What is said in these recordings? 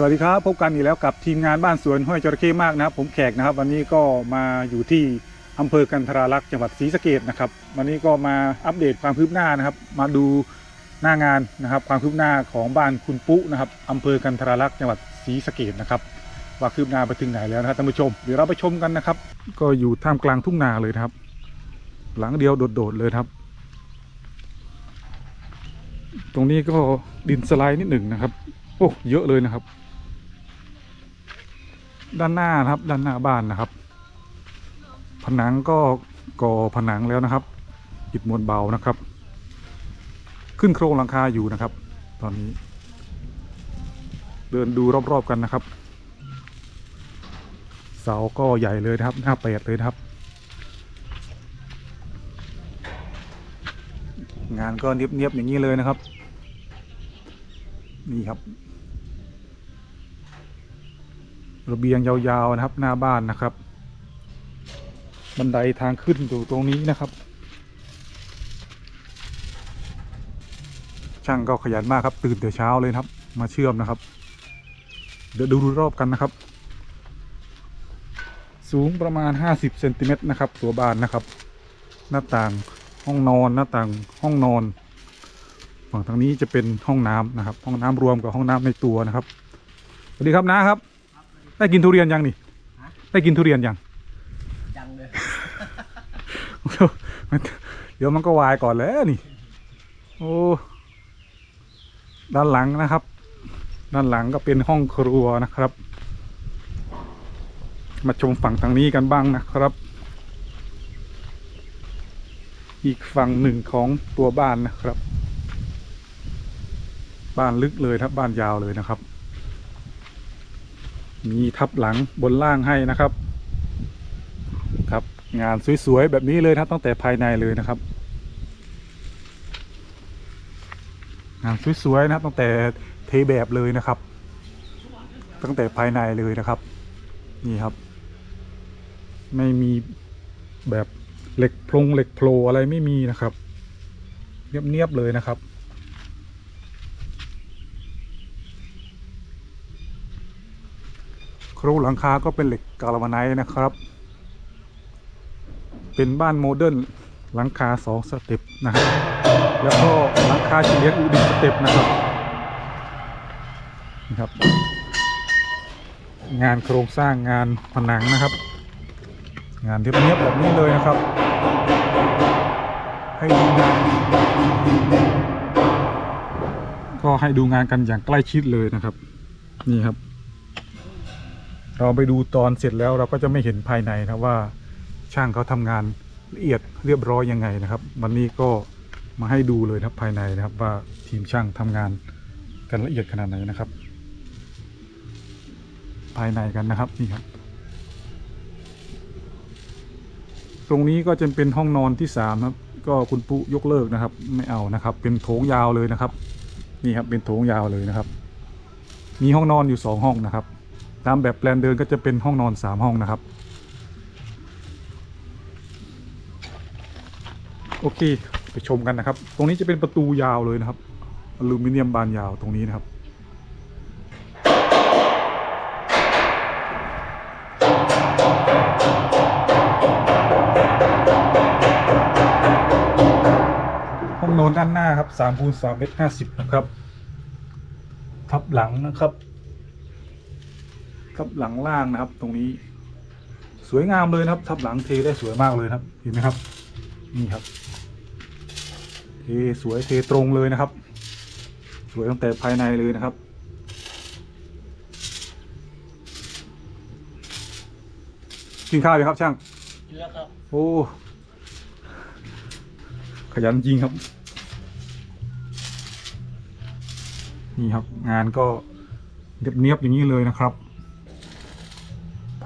สวัสดีครับ พบกันอีกแล้วกับทีมงานบ้านสวนห้วยจระเข้มากนะครับ ผมแขกนะครับ วันนี้ก็มาอยู่ที่อำเภอกันทราลักษ์จังหวัดศรีสะเกดนะครับวันนี้ก็มาอัปเดตความคืบหน้านะครับ มาดูหน้างานนะครับ ความคืบหน้าของบ้านคุณปุ๊นะครับอำเภอกันทราลักษ์จังหวัดศรีสะเกดนะครับว่าคืบหน้าไปถึงไหนแล้วนะครับท่านผู้ชมเดี๋ยวเราไปชมกันนะครับ ก็อยู่ท่ามกลางทุ่งนาเลยนะครับ หลังเดียวโดดๆเลยครับ ตรงนี้ก็ดินสไลด์นิดหนึ่งนะครับโอ้เยอะเลยนะครับ ด้านหน้านะครับ ด้านหน้าบ้านนะครับ ผนังก็ก่อผนังแล้วนะครับอิฐมวลเบานะครับ ขึ้นโครงหลังคาอยู่นะครับ ตอนนี้ เดินดูรอบๆกันนะครับ เสาก็ใหญ่เลยนะครับหน้าแปดเลยนะครับ งานก็เนียบๆอย่างนี้เลยนะครับ นี่ครับ ระเบียงยาวๆนะครับ หน้าบ้านนะครับ บันไดทางขึ้นอยู่ตรงนี้นะครับ ช่างก็ขยันมากครับ ตื่นแต่เช้าเลยครับ มาเชื่อมนะครับ เดี๋ยวดูรอบกันนะครับ สูงประมาณ 50เซนติเมตรนะครับ ตัวบ้านนะครับ หน้าต่างห้องนอนหน้าต่างห้องนอนฝั่งทางนี้จะเป็นห้องน้ำนะครับ ห้องน้ำรวมกับห้องน้ำในตัวนะครับสวัสดีครับนะครับ ได้กินทุเรียนยังนี่ฮะได้กินทุเรียนยังจังเลย เดี๋ยวมันก็วายก่อนแล้วนี่ โอ้ ด้านหลังนะครับ ด้านหลังก็เป็นห้องครัวนะครับ มาชมฝั่งทางนี้กันบ้างนะครับ อีกฝั่งหนึ่งของตัวบ้านนะครับ บ้านลึกเลยครับบ้านยาวเลยนะครับ มีทับหลังบนล่างให้นะครับ ครับงานสวยๆแบบนี้เลยนะตั้งแต่ภายในเลยนะครับ งานสวยๆนะครับตั้งแต่เทแบบเลยนะครับ ตั้งแต่ภายในเลยนะครับ นี่ครับ ไม่มีแบบเหล็กพลงเหล็กโผล่อะไรไม่มีนะครับ เนียบๆเลยนะครับ โครงหลังคาก็เป็นเหล็กกาลวาไนนะครับ เป็นบ้านโมเดิร์นหลังคาสองสเต็ปนะครับแล้วก็หลังคาเฉลียงอีกหนึ่งสเต็ปนะครับนะครับ งานโครงสร้างงานผนังนะครับ งานเรียบๆแบบนี้เลยนะครับ ให้ดูงานก็ให้ดูงานกันอย่างใกล้ชิดเลยนะครับ นี่ครับ เราไปดูตอนเสร็จแล้วเราก็จะไม่เห็นภายในนะว่าช่างเขาทำงานละเอียดเรียบร้อยยังไงนะครับ วันนี้ก็มาให้ดูเลยนะภายในนะครับ ว่าทีมช่างทำงานกันละเอียดขนาดไหนนะครับ ภายในกันนะครับนี่ครับ ตรงนี้ก็จะเป็นห้องนอนที่สามครับ ก็คุณปุ๊ยกเลิกนะครับ ไม่เอานะครับ เป็นโถงยาวเลยนะครับ นี่ครับเป็นโถงยาวเลยนะครับ มีห้องนอนอยู่สองห้องนะครับ ตามแบบแปลนเดินก็จะเป็นห้องนอนสามห้องนะครับ โอเค ไปชมกันนะครับ ตรงนี้จะเป็นประตูยาวเลยนะครับอลูมิเนียมบานยาวตรงนี้นะครับห้องนอนด้านหน้าครับสามคูณสามเมตรห้าสิบนะครับ ทับหลังนะครับ ทับหลังล่างนะครับ ตรงนี้ สวยงามเลยนะครับ ทับหลังเทได้สวยมากเลยนะครับ เห็นไหมครับ นี่ครับ เทสวยเทตรงเลยนะครับ สวยตั้งแต่ภายในเลยนะครับกินข้าวยังครับช่างเยอะครับ โอ้ ขยันจริงครับ นี่ครับงานก็เนียบๆอย่างนี้เลยนะครับพ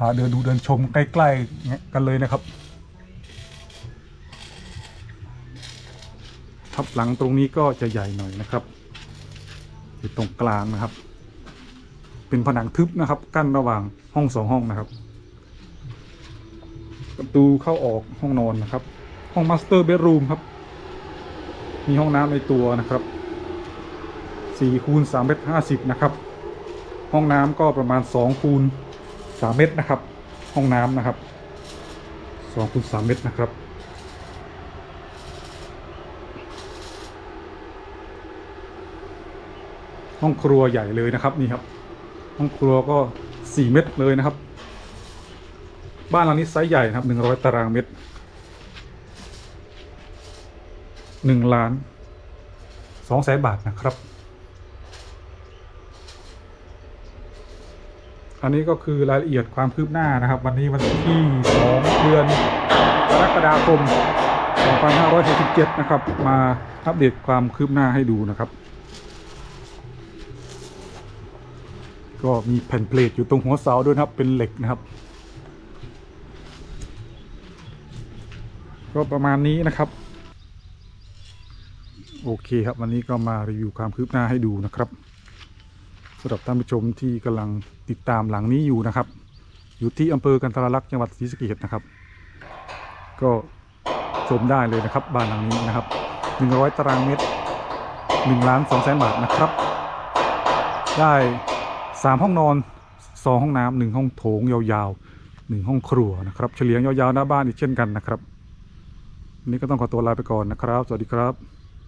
าเดินดูเดินชมใกล้ๆกันเลยนะครับ ทับหลังตรงนี้ก็จะใหญ่หน่อยนะครับอยู่ตรงกลางนะครับ เป็นผนังทึบนะครับ กั้นระหว่างห้องสองห้องนะครับ ประตูเข้าออกห้องนอนนะครับ ห้องมาสเตอร์เบดรูมครับ มีห้องน้ำในตัวนะครับ4คูณ3เมตร50 นะครับ ห้องน้ำก็ประมาณ2คูณ 3เมตรนะครับ ห้องน้ำนะครับ2คูณ3เมตรนะครับ ห้องครัวใหญ่เลยนะครับนี่ครับห้องครัวก็4เมตรเลยนะครับ บ้านหลังนี้ไซส์ใหญ่นะครับ100ตารางเมตร1ล้าน2แสนบาทนะครับ อันนี้ก็คือรายละเอียดความคืบหน้านะครับ วันนี้วันที่ 2 เดือนกรกฎาคม 2567 นะครับ มาอัปเดตความคืบหน้าให้ดูนะครับ ก็มีแผ่นเพลทอยู่ตรงหัวเสาด้วยนะครับ เป็นเหล็กนะครับ ก็ประมาณนี้นะครับ โอเคครับ วันนี้ก็มารีวิวความคืบหน้าให้ดูนะครับ สำหรับท่านผู้ชมที่กำลังติดตามหลังนี้อยู่นะครับ อยู่ที่อำเภอกันทรลักษณ์จังหวัดศรีสะเกษนะครับ ก็ชมได้เลยนะครับบ้านหลังนี้นะครับ 100 ตารางเมตร1ล้าน2แสนบาทนะครับ ได้สามห้องนอนสองห้องน้ำหนึ่งห้องโถงยาวๆหนึ่งห้องครัวนะครับ เฉลียงยาวๆ หน้าบ้านอีกเช่นกันนะครับนนี้ก็ต้องขอตัวลาไปก่อนนะครับ สวัสดีครับ